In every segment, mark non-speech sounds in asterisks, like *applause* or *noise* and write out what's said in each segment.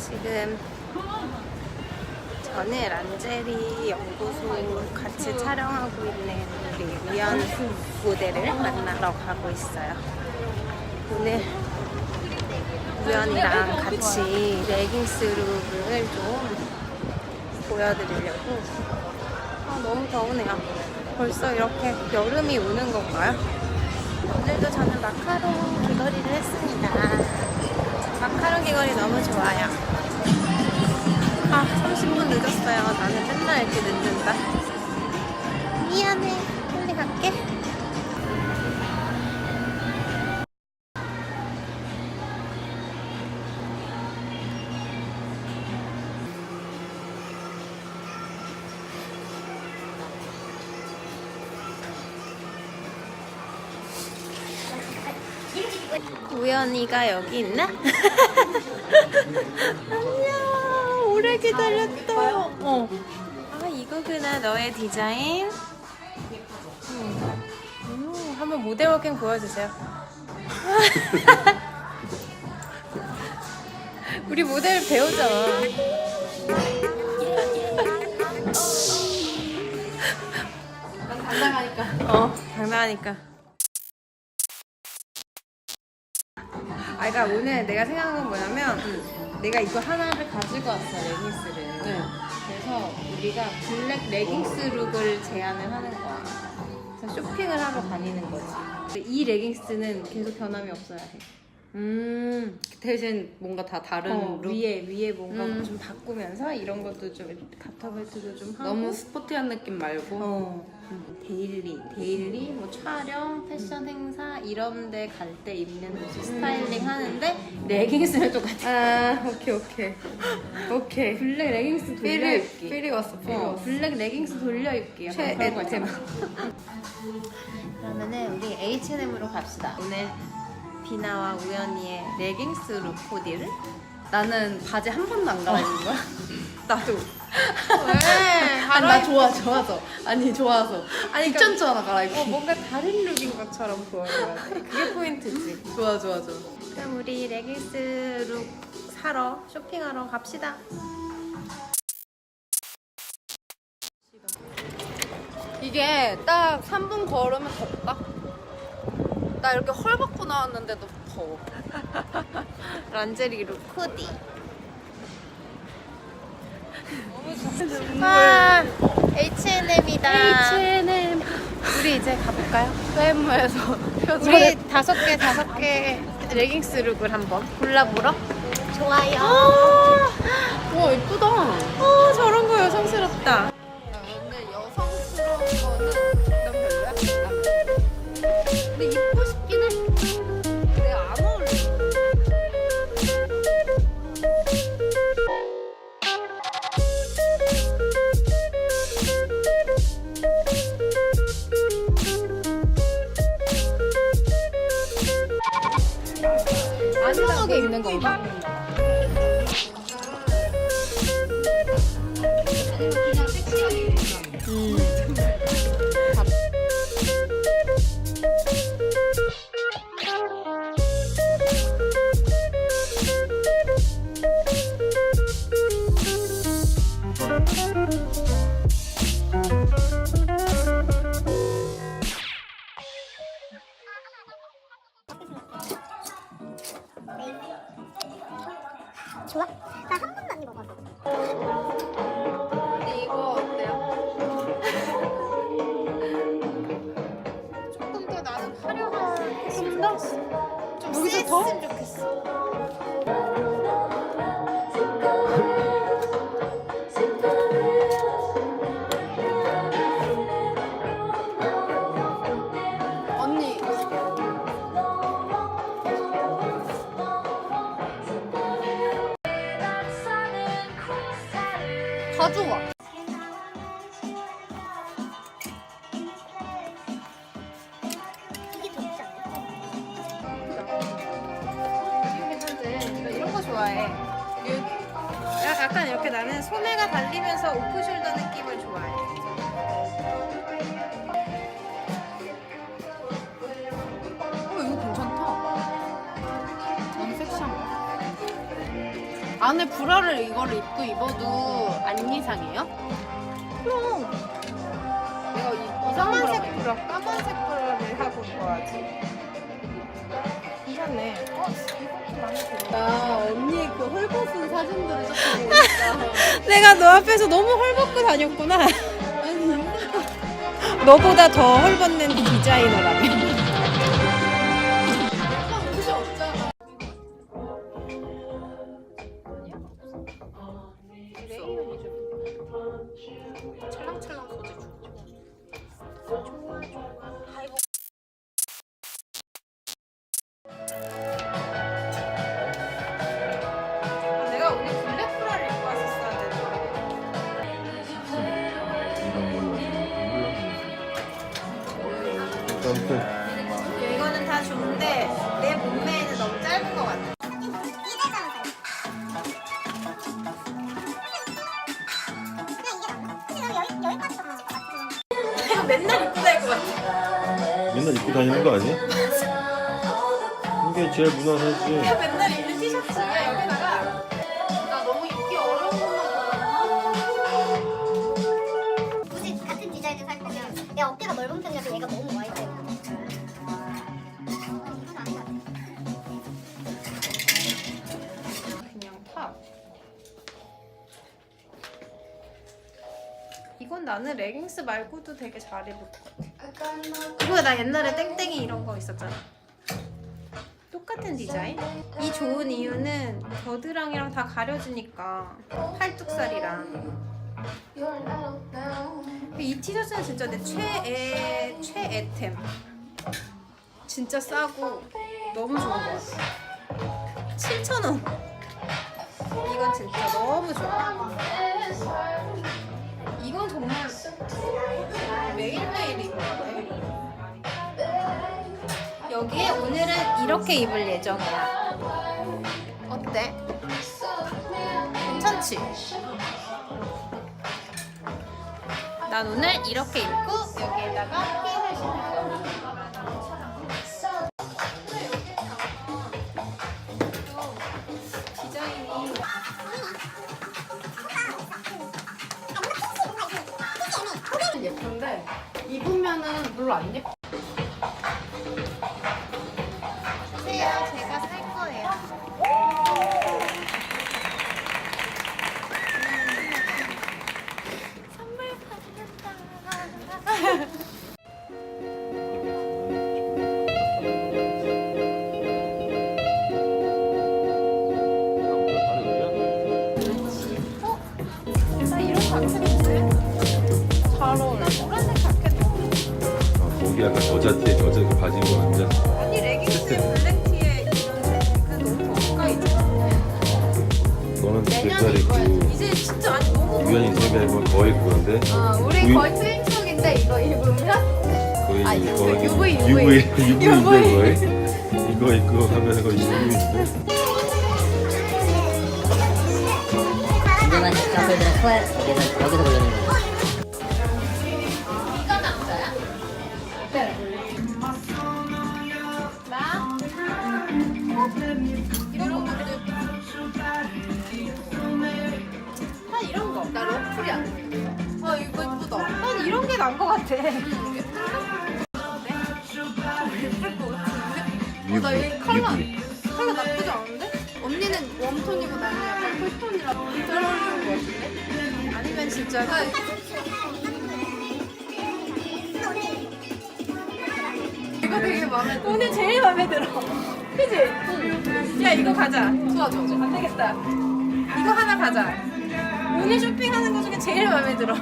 지금 저는 란제리 연구소 같이 촬영하고 있는 우리 위안 모델을 만나러 가고 있어요. 오늘 위안이랑 같이 레깅스 룩을 좀 보여드리려고 아, 너무 더우네요 벌써 이렇게 여름이 오는 건가요? 오늘도 저는 마카롱 귀걸이를 했습니다 마카롱 귀걸이 너무 좋아요. 아, 30분 늦었어요. 나는 맨날 이렇게 늦는다. 미안해. 빨리 갈게. 우연이가 여기 있나? *laughs* 안녕. 오래 기다렸다. 어. 아 이거구나 너의 디자인. 음. 음, 한번 모델 워킹 보여주세요. *laughs* 우리 모델 배우잖아. 당당하니까. 어, 장난하니까. 아, 그러니까 오늘 내가 생각한 건 뭐냐면 내가 이거 하나를 가지고 왔어 레깅스를. 네. 그래서 우리가 블랙 레깅스 룩을 제안을 하는 거야. 그래서 쇼핑을 하러 다니는 거지. 이 레깅스는 계속 변함이 없어야 해. 음, 대신 뭔가 다 다른 어, 룩. 위에 위에 뭔가 음. 좀 바꾸면서 이런 것도 좀 가터벨트도 좀 하고. 너무 스포티한 느낌 말고. 어, 데일리, 데일리, 뭐 촬영, 패션 행사 이런 데 갈 때 입는 옷을 스타일링 하는데 레깅스를 똑같이 아, 오케이, 오케이. 오케이. 블랙 레깅스 돌려 삐리, 입기 삐리 왔어, 삐리 어, 왔어. 블랙 레깅스 돌려 입기 약간 그런 거 최애템. 있잖아. *laughs* 그러면은 우리 H&M으로 갑시다 오늘 비나와 우연이의 레깅스 룩 코디를 나는 바지 한 번도 안 갈아입는 거야? *laughs* 나도 왜? 아니, 나 좋아, 좋아서. 아니, 좋아서. 아니, 귀찮지 않아, 갈아입기. 어, 뭔가 다른 룩인 것처럼 돼 그게 포인트지 *laughs* 좋아, 좋아, 좋아. 그럼 우리 레깅스 룩 사러 쇼핑하러 갑시다. 이게 딱 3분 걸으면 덥다? 나 이렇게 헐 받고 나왔는데도 더워. *laughs* 란제리 룩 코디. 와, H&M이다. H&M. 우리 이제 가볼까요? 세무에서 우리 다섯 개 다섯 개 레깅스 룩을 한번 골라보러. 좋아요. 와, 이쁘다. 어, 저런 거 여성스럽다. 좋아? 나 한 번도 안 입어봤어. 약간 이렇게 나는 소매가 달리면서 오프숄더 느낌을 좋아해. 어 이거 괜찮다 너무 섹시한 거 안에 브라를 이거를 입고 입어도 안 이상해요? 그럼 그럼 까만색 컬러를 하고 입어야지. 괜찮네. 나 언니 그 헐벗은 사진들을 자꾸 보니까 *laughs* 내가 너 앞에서 너무 헐벗고 다녔구나. 아니 *laughs* 너보다 더 헐벗는 디자이너라며. 맨날 입고 다닐 것 같아. 맨날 입고 다니는 거 아니야? 이게 제일 무난하지. 맨날 입는 이건 나는 레깅스 말고도 되게 잘 입을 것 같아. 이거 나 옛날에 땡땡이 이런 거 있었잖아. 똑같은 디자인? 이 좋은 이유는 겨드랑이랑 다 가려지니까 팔뚝살이랑 이 티셔츠는 진짜 내 최애 최애템 진짜 싸고 너무 좋은 것 같아 7,000원 이건 진짜 너무 좋아 매일매일 돼 여기에 오늘은 이렇게 입을 예정이야 어때? 괜찮지? 난 오늘 이렇게 입고 여기에다가 핀을 신을 거야 별로 안 예뻐. 주세요. 제가 살 거예요. 선물 받았다. 몇살 입어야지 입고 이제 진짜 아니 너무 우연히 생각 입으면 더 입고 그런데 아 우리 거의 트윈족인데 이거 입으면 거의 아, 이거 UV, UV. UV UV UV. 거의 이거 입고 하면 거의 UV인데 진정한 샤플들은 스웨 여기서 여기서 돌리는 거예요. 게 나은 것 같아. 미국 나이 컬러 미국 컬러 나쁘지 않은데? 언니는 웜톤이고 나는 약간 쿨톤이라 잘 어울리는 거 같은데? 아니면 진짜 아, 이거 되게 마음에 들어. 오늘 제일 마음에 들어. 그지? 야 이거 가자. 좋아 좋아 좋아. 안 되겠다. 이거 하나 가자. 오늘 쇼핑하는 거 중에 제일 마음에 들어.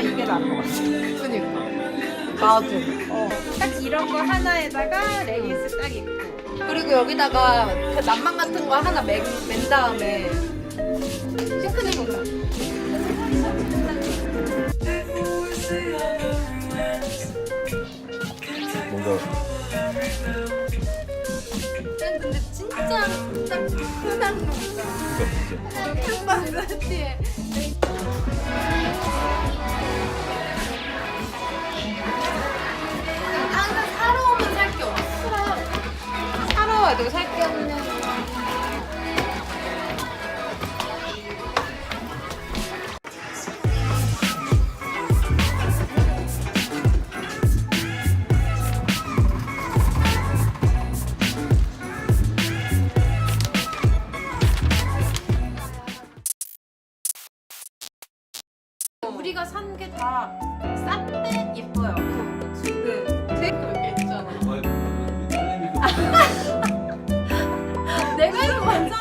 이게 나은 것 같아. 그니까. 나도. 어. 딱 이런 거 하나에다가 레깅스 딱 입고. 그리고 여기다가 그 난방 같은 거 하나 맨, 맨 다음에 싱크대 보자. 뭔가 근데 진짜 딱 흔한 거. 진짜 진짜. 한방 사티에 가지고 살 게 없네. 우리가 산 게 다 싼데 예뻐요. 지금 그 되게 있잖아. *laughs* 我很